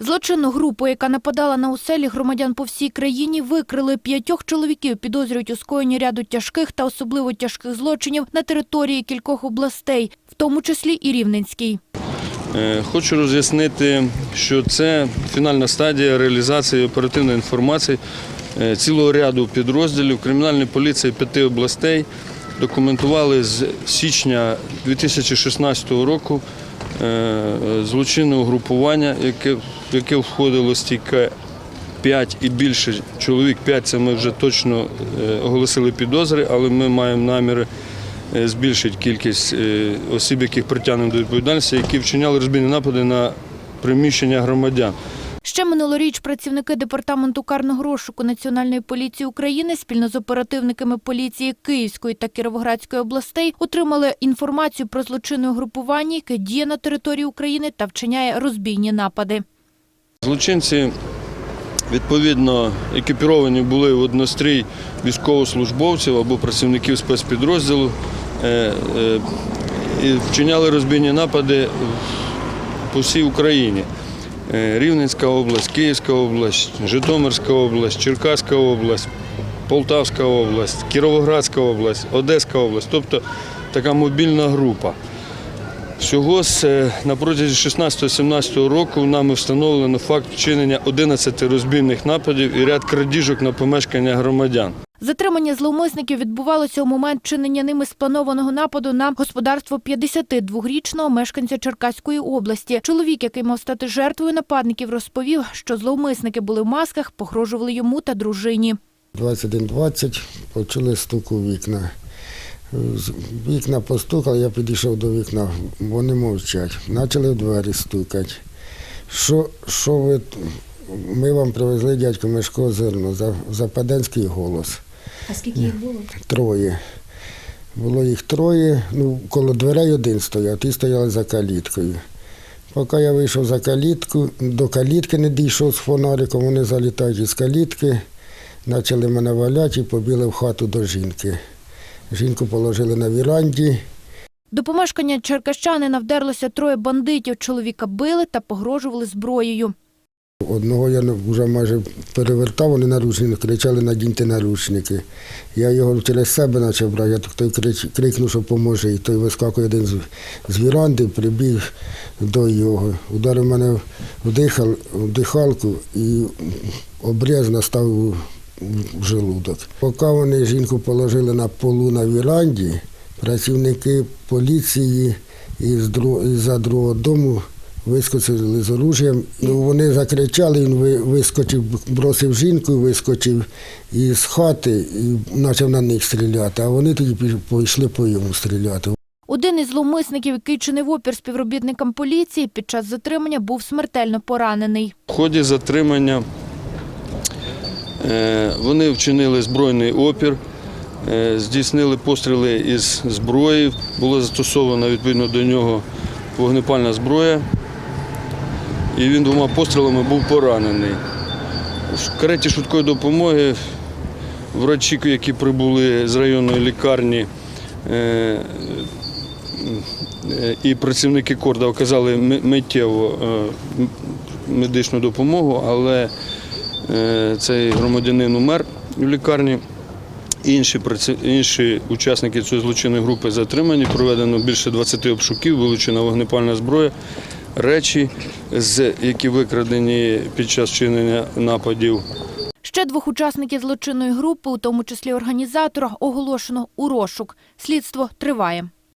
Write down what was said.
Злочинну групу, яка нападала на оселі громадян по всій країні, викрили п'ятьох чоловіків, підозрюють у скоєнні ряду тяжких та особливо тяжких злочинів на території кількох областей, в тому числі і Рівненській. Е, Хочу роз'яснити, що це фінальна стадія реалізації оперативної інформації е, цілого ряду підрозділів кримінальної поліції п'яти областей. Документували з січня 2016 року е, злочинне угрупування, яке, яке входило стільки 5 і більше чоловік. 5 це ми вже точно е, оголосили підозри, але ми маємо наміри е, збільшити кількість е, осіб, яких притягнемо до відповідальності, які вчиняли розбійні напади на приміщення громадян. Ще минулоріч працівники департаменту карного розшуку Національної поліції України спільно з оперативниками поліції Київської та Кіровоградської областей отримали інформацію про злочинне угрупування, яке діє на території України та вчиняє розбійні напади. Злочинці відповідно екіпіровані були в однострій військовослужбовців або працівників спецпідрозділу е, е, і вчиняли розбійні напади по всій Україні. Е, Рівненська область, Київська область, Житомирська область, Черкаська область, Полтавська область, Кіровоградська область, Одеська область, тобто така мобільна група. Всього з, е, на протязі 16-17 року нами встановлено факт вчинення 11 розбійних нападів і ряд крадіжок на помешкання громадян. Затримання зловмисників відбувалося у момент чинення ними спланованого нападу на господарство 52-річного мешканця Черкаської області. Чоловік, який мав стати жертвою нападників, розповів, що зловмисники були в масках, погрожували йому та дружині. 21.20 почали стук у вікна. Вікна постукали, я підійшов до вікна, вони мовчать. Почали в двері стукати. Що, що ви, ми вам привезли дядько Мешко зерно, за, западенський голос. А скільки їх було? Троє. Було їх троє, ну, коло дверей один стояв, ті стояли за каліткою. Поки я вийшов за калітку, до калітки не дійшов з фонариком, вони залітають із калітки, почали мене валяти і побіли в хату до жінки. Жінку положили на віранді. До помешкання черкащанина вдерлося троє бандитів. Чоловіка били та погрожували зброєю. Одного я вже майже перевертав, вони наручники, кричали, надіньте наручники. Я його через себе почав брати, я той крич, крикнув, що поможе, і той вискакує один з, з віранди, прибіг до його. Ударив мене в, дихал, в дихалку і обріз настав у, в желудок. Поки вони жінку положили на полу на віранді, працівники поліції із, дру, із-за другого дому вискочили з оружієм. Ну, вони закричали, він вискочив, бросив жінку, вискочив із хати і почав на них стріляти, а вони тоді пі- пішли по йому стріляти. Один із зловмисників, який чинив опір співробітникам поліції, під час затримання був смертельно поранений. В ході затримання вони вчинили збройний опір, е, здійснили постріли із зброї, була застосована відповідно до нього вогнепальна зброя, і він двома пострілами був поранений. В кареті швидкої допомоги врачі, які прибули з районної лікарні, е, е, і працівники корда оказали ми- миттєво е, медичну допомогу, але е, цей громадянин умер в лікарні. Інші, інші учасники цієї злочинної групи затримані, проведено більше 20 обшуків, вилучена вогнепальна зброя, речі, які викрадені під час вчинення нападів. Ще двох учасників злочинної групи, у тому числі організатора, оголошено у розшук. Слідство триває.